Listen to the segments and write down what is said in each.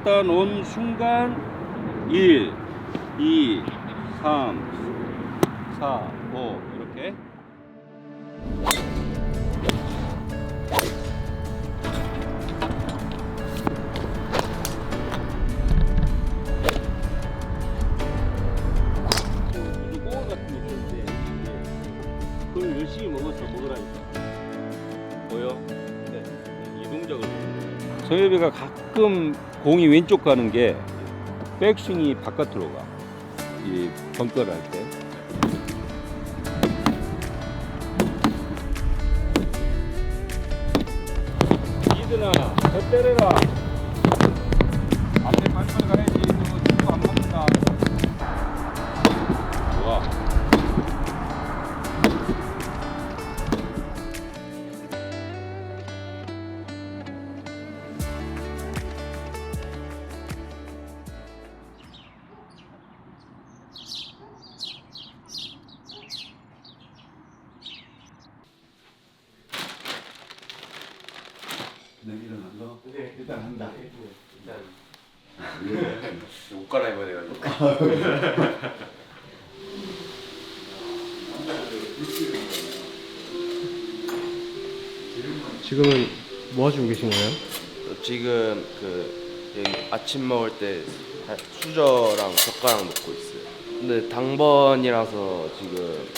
갖다 놓은 순간 1, 2, 3, 4, 5 이렇게 꼬 같은 게 있는데 그걸 열심히 먹어서 먹으라니까 보여? 네. 이 동작을 서예배가 가끔 공이 왼쪽 가는 게 백스윙이 바깥으로 가. 이 벙커를 할 때. 이드나 더 때려라. 앞에 발발 가야지. 지금은 뭐 하시고 계신 거예요? 지금 그 여기 아침 먹을 때 다- 수저랑 젓가락 놓고 있어요. 근데 당번이라서 지금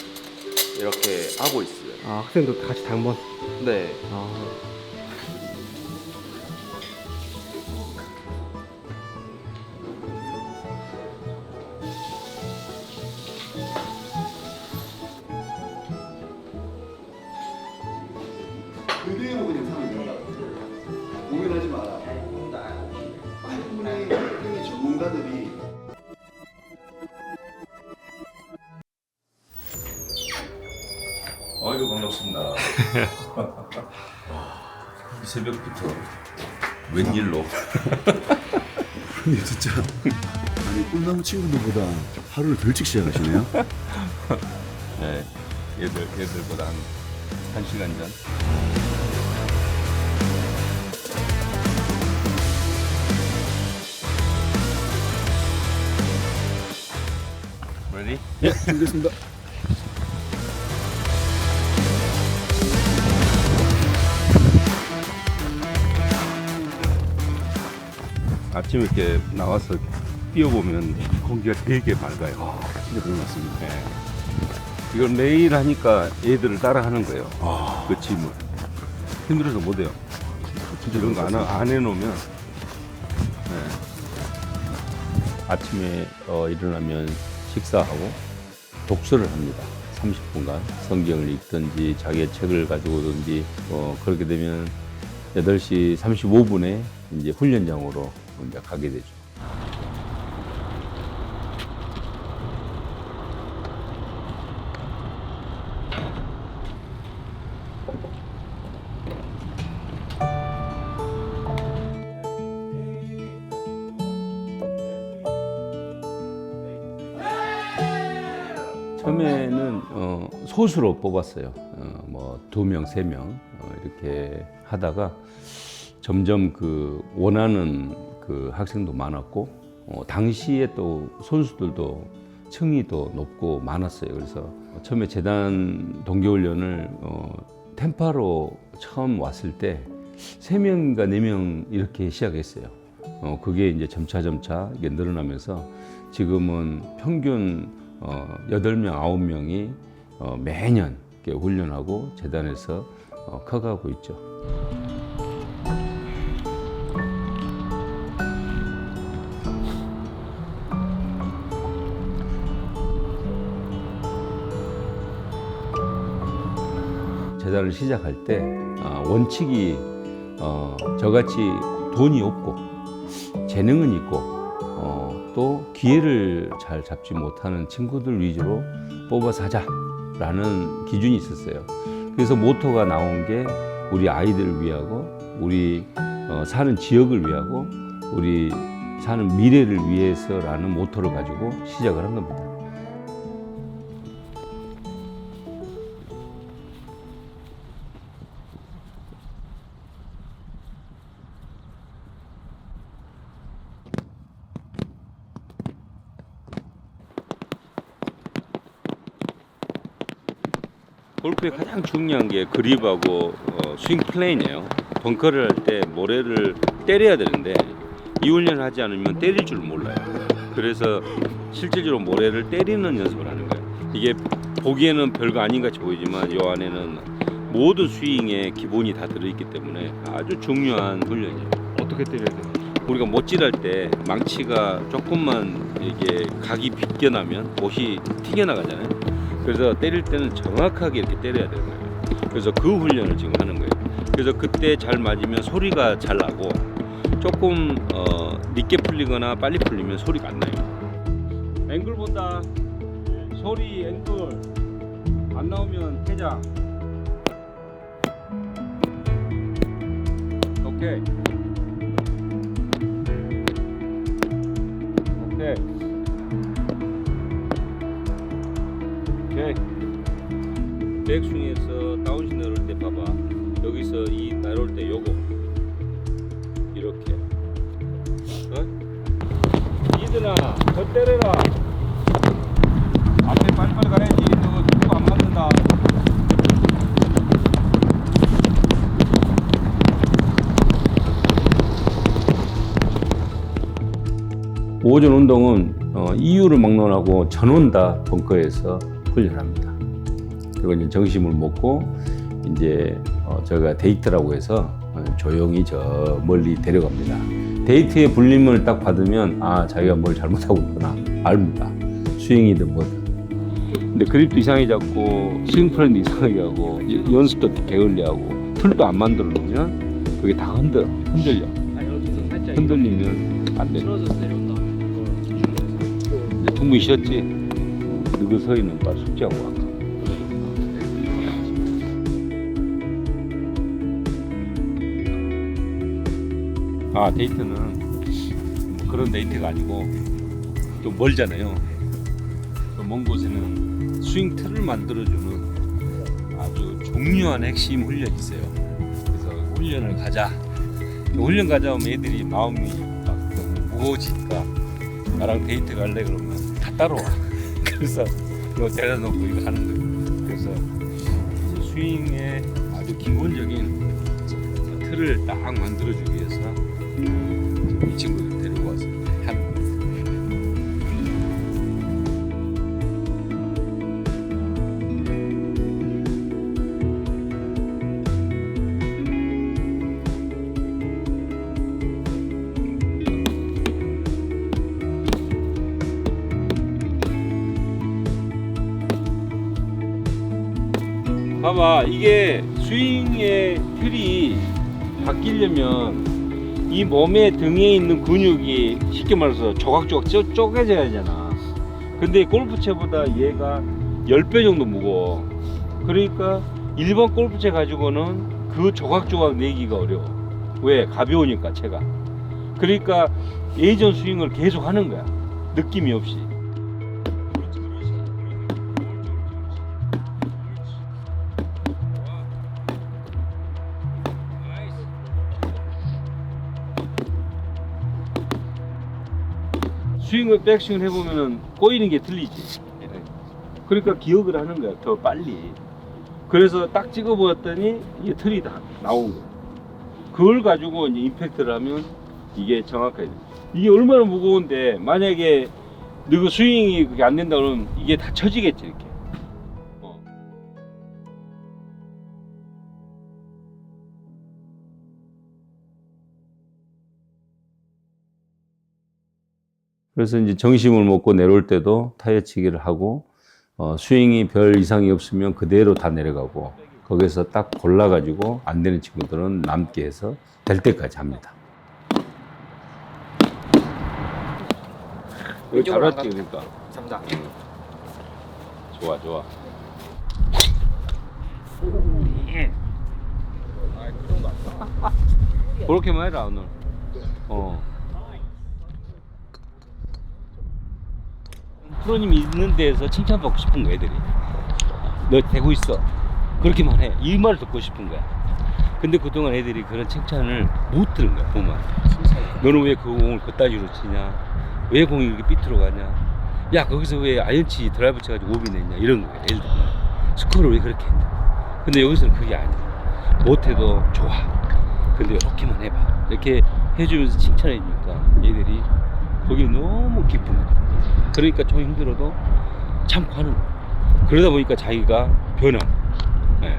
이렇게 하고 있어요. 아 학생도 같이 당번. 네. 아 아이고 반갑습니다. 이 새벽부터 웬일로? 근데 진짜 아니 꿈나무 친구들보다 하루를 더 일찍 시작하시네요. 네, 얘들 얘들보다 한, 한 시간 전. Ready? 예, 준비됐습니다. 아침에 이렇게 나와서 뛰어보면 공기가 되게 맑아요. 진짜 그런 것 같습니다. 네. 이걸 매일 하니까 애들을 따라 하는 거예요. 아, 그 짐을. 힘들어서 못해요. 진짜 이런 거것 안. 안 해놓으면 네. 아침에 어, 일어나면 식사하고 독서를 합니다. 30분간 성경을 읽든지 자기의 책을 가지고 오든지 어, 그렇게 되면 8시 35분에 이제 훈련장으로 이제 가게 되죠. 처음에는 어, 소수로 뽑았어요. 어, 뭐두 명, 세명 어, 이렇게 하다가 점점 그 원하는 그 학생도 많았고 어, 당시에 또 선수들도 층이 더 높고 많았어요. 그래서 처음에 재단 동계훈련을 어, 템파로 처음 왔을 때 세 명인가 네 명 이렇게 시작했어요. 어, 그게 이제 점차 점차 이게 늘어나면서 지금은 평균 어, 8명, 9명이 어, 매년 이렇게 훈련하고 재단에서 어, 커가고 있죠. 재단을 시작할 때 아, 원칙이 어, 저같이 돈이 없고 재능은 있고 어, 또 기회를 잘 잡지 못하는 친구들 위주로 뽑아서 하자라는 기준이 있었어요. 그래서 모토가 나온 게 우리 아이들을 위하고 우리 어, 사는 지역을 위하고 우리 사는 미래를 위해서라는 모토를 가지고 시작을 한 겁니다. 골프의 가장 중요한 게 그립하고 어, 스윙 플레인이에요. 벙커를 할 때 모래를 때려야 되는데 이 훈련을 하지 않으면 때릴 줄 몰라요. 그래서 실질적으로 모래를 때리는 연습을 하는 거예요. 이게 보기에는 별거 아닌 같이 보이지만 이 안에는 모든 스윙의 기본이 다 들어있기 때문에 아주 중요한 훈련이에요. 어떻게 때려야 돼요? 우리가 못질할 때 망치가 조금만 이게 각이 비껴나면 옷이 튀겨나가잖아요. 그래서 때릴 때는 정확하게 이렇게 때려야 되는 거예요. 그래서 그 훈련을 지금 하는 거예요. 그래서 그때 잘 맞으면 소리가 잘 나고 조금 어, 늦게 풀리거나 빨리 풀리면 소리가 안 나요. 앵글 본다. 소리 앵글 안 나오면 퇴장. 오케이. 백스윙에서 다운스 내려올 때 봐봐. 여기서 이 내려올 때 요거 이렇게. 어? 이들아, 더 때려라. 앞에 빨리빨리 가야지. 너 누구 안 맞는다. 오전 운동은 어, 이유를 막론하고 전원 다 벙커에서 훈련합니다. 그리고 이제 정심을 먹고 이제 어, 저희가 데이트라고 해서 어, 조용히 저 멀리 데려갑니다. 데이트의 불림을 딱 받으면 아 자기가 뭘 잘못하고 있구나 압니다. 스윙이든 뭐든. 근데 그립도 이상하게 잡고 스윙 플랜도 이상하게 하고 연- 연습도 게을리하고 틀도 안 만들어 놓으면 그게 다 흔들 흔들려. 흔들리면 안 돼. 충분히 쉬었지. 너그 서희는 빨리 숙제하고 아 데이트는 뭐 그런 데이트가 아니고 좀 멀잖아요. 그먼 곳에는 스윙 틀을 만들어주는 아주 중요한 핵심 훈련이 있어요. 그래서 훈련을 가자. 훈련 가자 하면 애들이 마음이 막 너무 무거워지니까 나랑 데이트 갈래 그러면 다 따라와. 그래서 이거 데려다 놓고 이거 하는 거예요. 그래서 스윙의 아주 기본적인 틀을 딱 만들어주기 위해서 이 친구들 데리고 와서 거예요. 봐봐 이게 스윙의 틀이 바뀌려면 이 몸의 등에 있는 근육이 쉽게 말해서 조각조각 쪼, 쪼개져야 하잖아. 근데 골프채보다 얘가 10배 정도 무거워. 그러니까 일반 골프채 가지고는 그 조각조각 내기가 어려워. 왜? 가벼우니까 채가. 그러니까 예전 스윙을 계속 하는 거야. 느낌이 없이 스윙을 백스윙을 해보면은 꼬이는 게 틀리지. 그러니까 기억을 하는 거야 더 빨리. 그래서 딱 찍어보았더니 이게 틀이 다 나온 거야. 그걸 가지고 이제 임팩트를 하면 이게 정확하게 돼. 이게 얼마나 무거운데 만약에 너그 스윙이 그게 안 된다 그러면 이게 다 처지겠지 이렇게. 그래서 이제 정심을 먹고 내려올 때도 타이어 치기를 하고 어, 스윙이 별 이상이 없으면 그대로 다 내려가고 거기서 딱 골라가지고 안 되는 친구들은 남게 해서 될 때까지 합니다. 여기 잘 왔지 그러니까. 삼장. 좋아 좋아. 그렇게만 해라 오늘. 어. 프로님 있는 데에서 칭찬받고 싶은 거야 애들이. 너 되고 있어. 그렇게만 해. 이 말을 듣고 싶은 거야. 근데 그동안 애들이 그런 칭찬을 못 들은 거야 보면. 너는 왜 그 공을 그따위로 치냐? 왜 공이 이렇게 삐뚤어 가냐? 야 거기서 왜 아이언치 드라이브 쳐가지고 오비 냈냐? 이런 거야 예를 들면. 스코어를 왜 그렇게 했냐. 근데 여기서는 그게 아니야. 못해도 좋아. 근데 이렇게만 해봐. 이렇게 해주면서 칭찬해 주니까 얘들이 거기 너무 기쁜 거야. 그러니까 좀 힘들어도 참고 하는 거야. 그러다 보니까 자기가. 예.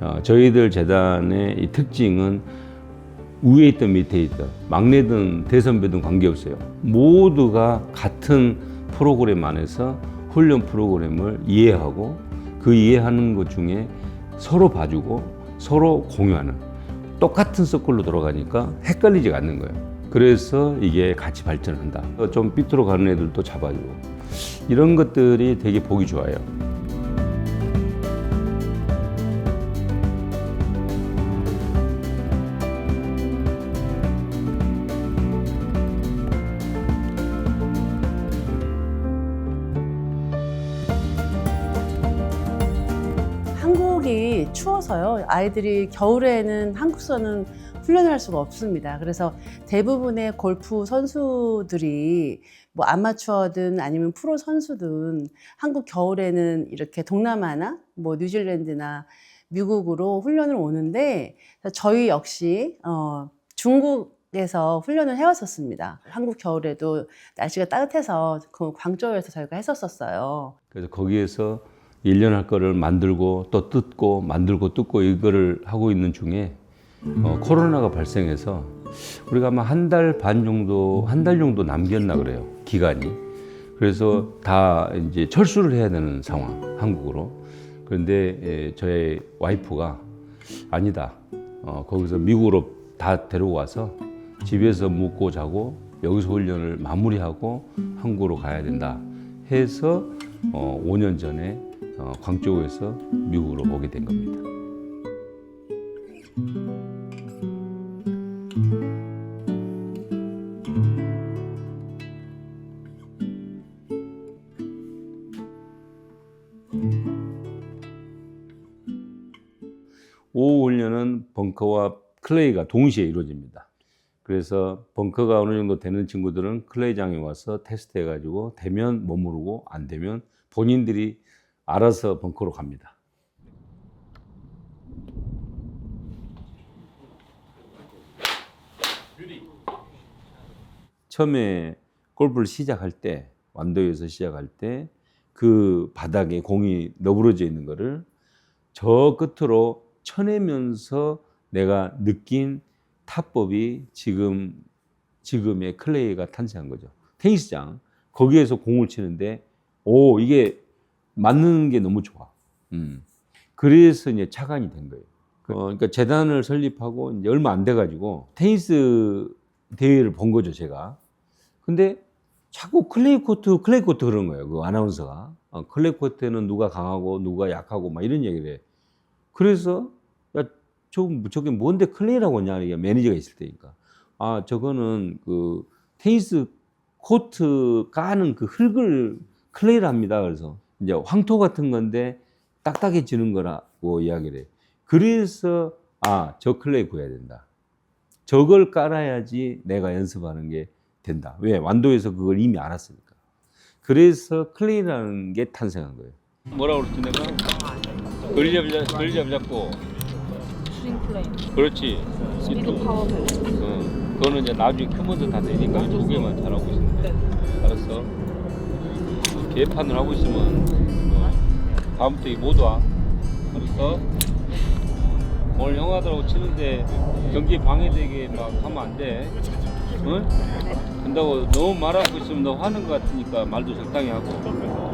어, 저희들 재단의 이 특징은 위에 있든 밑에 있든 막내든 대선배든 관계없어요. 모두가 같은 프로그램 안에서 훈련 프로그램을 이해하고 그 이해하는 것 중에 서로 봐주고 서로 공유하는 똑같은 서클로 돌아가니까 헷갈리지가 않는 거예요. 그래서 이게 같이 발전한다. 좀 삐뚤어 가는 애들도 잡아주고 이런 것들이 되게 보기 좋아요. 아이들이 겨울에는 한국서는 훈련을 할 수가 없습니다. 그래서 대부분의 골프 선수들이 뭐 아마추어든 아니면 프로 선수든 한국 겨울에는 이렇게 동남아나 뭐 뉴질랜드나 미국으로 훈련을 오는데 저희 역시 어, 중국 에서 훈련을 해왔었습니다. 한국 겨울에도 날씨가 따뜻해서 그 광저우에서 저희가 했었었어요. 그래서 거기에서 1년 할 거를 만들고 또 뜯고 만들고 뜯고 이거를 하고 있는 중에 어, 코로나가 발생해서 우리가 아마 한 달 반 정도 한 달 정도 남겼나 그래요 기간이. 그래서 다 이제 철수를 해야 되는 상황 한국으로. 그런데 에, 저의 와이프가 아니다. 어, 거기서 미국으로 다 데리고 와서 집에서 묵고 자고 여기서 훈련을 마무리하고 한국으로 가야 된다 해서 어, 5년 전에 어, 광저우에서 미국으로 오게 된 겁니다. 오후 훈련은 벙커와 클레이가 동시에 이루어집니다. 그래서 벙커가 어느 정도 되는 친구들은 클레이장에 와서 테스트 해가지고 되면 머무르고 안 되면 본인들이 알아서 벙커로 갑니다. 처음에 골프를 시작할 때 완도에서 시작할 때 그 바닥에 공이 너부러져 있는 거를 저 끝으로 쳐내면서 내가 느낀 타법이 지금 지금의 클레이가 탄생한 거죠. 테니스장 거기에서 공을 치는데 오 이게 맞는 게 너무 좋아. 음. 그래서 이제 차관이 된 거예요. 어, 그러니까 재단을 설립하고 이제 얼마 안 돼가지고 테니스 대회를 본 거죠 제가. 근데 자꾸 클레이 코트, 클레이 코트 그런 거예요. 그 아나운서가. 어, 클레이 코트는 누가 강하고 누가 약하고 막 이런 얘기를 해. 그래서 야, 저, 저게 뭔데 클레이라고 하냐. 이게 매니저가 있을 때니까. 아, 저거는 그 테니스 코트 까는 그 흙을 클레이라 합니다. 그래서 이제 황토 같은 건데 딱딱해지는 거라고 이야기를 해. 그래서 아, 저 클레이 구해야 된다. 저걸 깔아야지 내가 연습하는 게 된다. 왜? 완도에서 그걸 이미 알았으니까. 그래서 클레이라는 게 탄생한 거예요. 뭐라 그랬지 내가? 거리 잡 거리 잡 잡고. 스윙 플레이, 그렇지. 스피드 파워 밸런스. 어, 그거는 이제 나중에 크면서 다 되니까 두 개만 잘하고 있는데. 알았어. 개판을 하고 있으면 어, 다음부터 이 못 와. 알았어? 오늘 형아들하고 치는데 경기 방해되게 막 하면 안 돼. 응? 된다고 너무 말하고 있으면 너 화는 것 같으니까 말도 적당히 하고.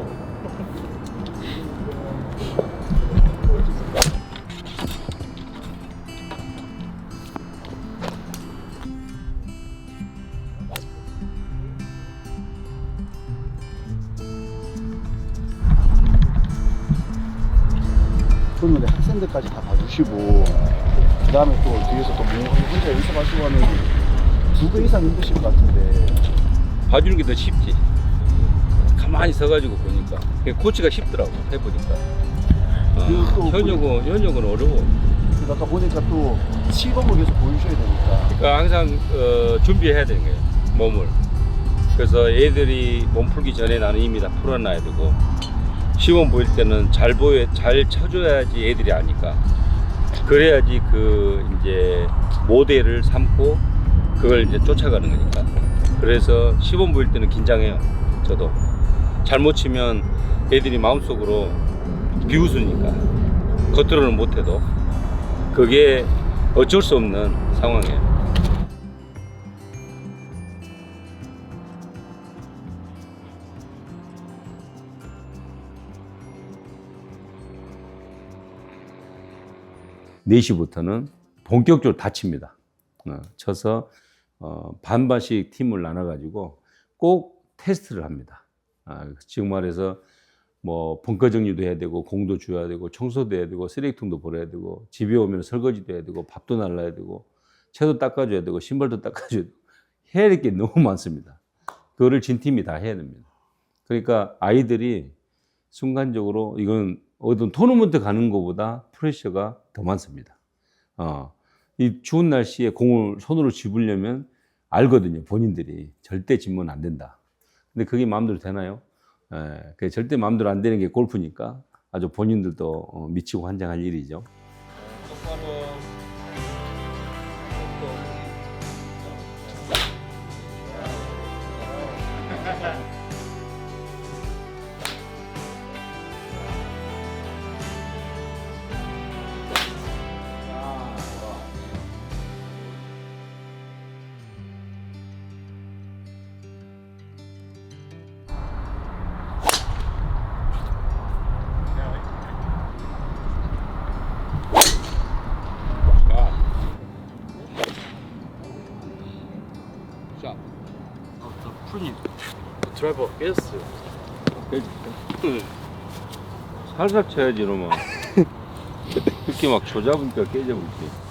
학생들까지 다 봐주시고 그 다음에 또 뒤에서 또 뭐 혼자 연습하시고 하면 두 배 이상 힘드실 것 같은데 봐주는 게 더 쉽지. 가만히 서가지고 보니까 코치가 쉽더라고 해보니까. 어, 현역은 현역은 어려워. 그리고 아까 보니까 또 시범을 계속 보여주셔야 되니까. 그러니까 항상 어, 준비해야 되는 거예요 몸을. 그래서 애들이 몸 풀기 전에 나는 이미 다 풀어놔야 되고 시범 보일 때는 잘 보여 잘 쳐줘야지 애들이 아니까. 그래야지 그 이제 모델을 삼고 그걸 이제 쫓아가는 거니까. 그래서 시범 보일 때는 긴장해요. 저도 잘못 치면 애들이 마음속으로 비웃으니까 겉으로는 못해도 그게 어쩔 수 없는 상황이에요. 네시부터는 본격적으로 다칩니다. 어, 쳐서 어, 반반씩 팀을 나눠가지고 꼭 테스트를 합니다. 아, 지금 말해서 뭐 벙커 정리도 해야 되고 공도 줘야 되고 청소도 해야 되고 쓰레기통도 버려야 되고 집에 오면 설거지도 해야 되고 밥도 날라야 되고 채도 닦아줘야 되고 신발도 닦아줘야 되고 해야 될 게 너무 많습니다. 그거를 진 팀이 다 해야 됩니다. 그러니까 아이들이 순간적으로 이건 어떤 토너먼트 가는 것보다 프레셔가 더 많습니다. 어, 이 추운 날씨에 공을 손으로 집으려면 알거든요. 본인들이 절대 집으면 안 된다. 근데 그게 마음대로 되나요? 예, 절대 마음대로 안 되는 게 골프니까 아주 본인들도 어, 미치고 환장할 일이죠. 드라이버 깨졌어요. 살살 쳐야지 이러면 이렇게 막 조잡으니까 깨져버리지.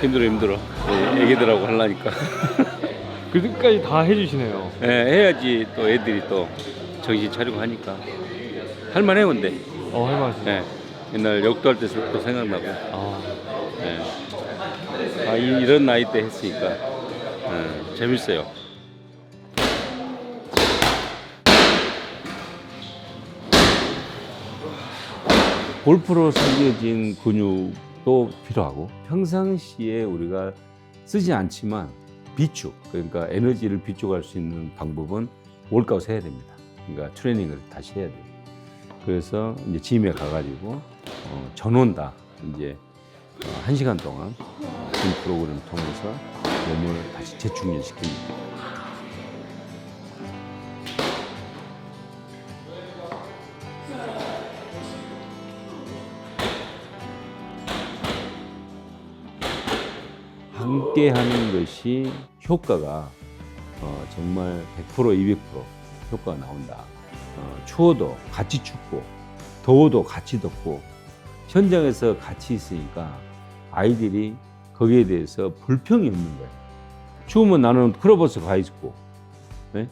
힘들어 힘들어. 예, 애기들하고 하려니까. 그까지 다 해주시네요. 예, 해야지 또 애들이 또 정신 차리고 하니까 할만해요 근데 어, 할만하시네. 예, 옛날 역도할 때도 생각나고 아, 예. 아, 이, 이런 나이 때 했으니까 예, 재밌어요 골프로 생겨진 근육 도 필요하고 평상시에 우리가 쓰지 않지만 비축 그러니까 에너지를 비축할 수 있는 방법은 월가웃 해야 됩니다. 그러니까 트레이닝을 다시 해야 돼요. 그래서 이제 짐에 가가지고 어, 전원 다 이제 어, 한 시간 동안 짐 프로그램을 통해서 몸을 다시 재충전시킵니다. 함께 하는 것이 효과가 어, 정말 100% 200% 효과가 나온다. 어, 추워도 같이 춥고 더워도 같이 덥고 현장에서 같이 있으니까 아이들이 거기에 대해서 불평이 없는 거예요. 추우면 나는 클럽버스 가 있고, 네?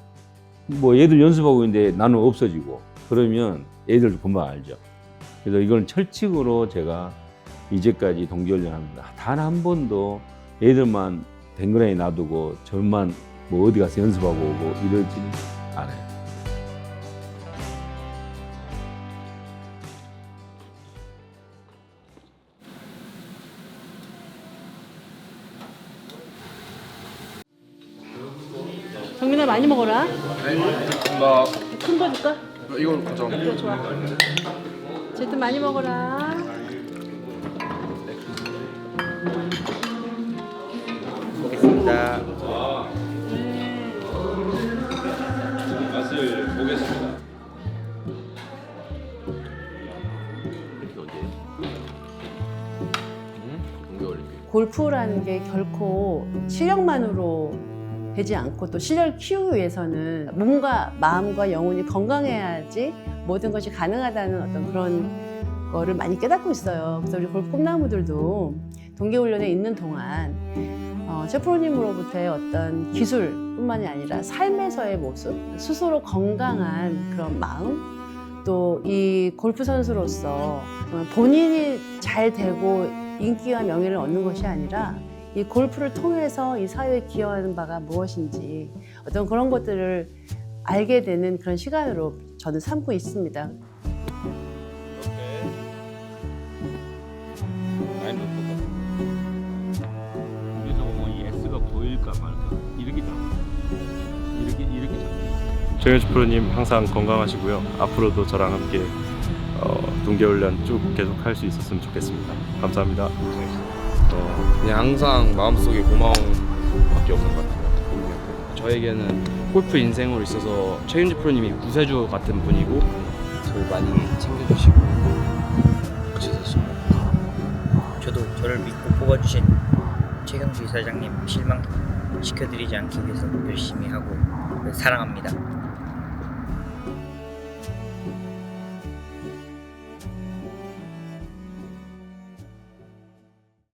뭐 얘들 연습하고 있는데 나는 없어지고 그러면 애들도 금방 알죠. 그래서 이건 철칙으로 제가 이제까지 동계훈련합니다. 단 한 번도 애들만 댕그라니 놔두고 저만 뭐 어디 가서 연습하고 오고 이러지는 않아요. 정민아 많이 먹어라. 뭐큰거 줄까? 이걸 가져. 그래 좋아. 어쨌든 많이 먹어라. 보겠습니다. 맛을 보겠습니다. 골프라는 게 결코 실력만으로 되지 않고 또 실력을 키우기 위해서는 몸과 마음과 영혼이 건강해야지 모든 것이 가능하다는 어떤 그런 거를 많이 깨닫고 있어요. 그래서 우리 골프 꿈나무들도 동계훈련에 있는 동안 어, 셰프로님으로부터의 어떤 기술뿐만이 아니라 삶에서의 모습, 스스로 건강한 그런 마음, 또 이 골프 선수로서 본인이 잘 되고 인기와 명예를 얻는 것이 아니라 이 골프를 통해서 이 사회에 기여하는 바가 무엇인지 어떤 그런 것들을 알게 되는 그런 시간으로 저는 삼고 있습니다. 정현주 프로님 항상 건강하시고요. 앞으로도 저랑 함께 어, 동계훈련 쭉 계속 할 수 있었으면 좋겠습니다. 감사합니다. 어, 그냥 항상 마음속에 고마움밖에 없는 것 같아요. 저에게는 골프 인생으로 있어서 최윤지 프로님이 구세주 같은 분이고 저를 많이 챙겨주시고 지내주시고 저도 저를 믿고 뽑아주신 최경주 이사장님 실망 시켜드리지 않기 위해서 열심히 하고 사랑합니다.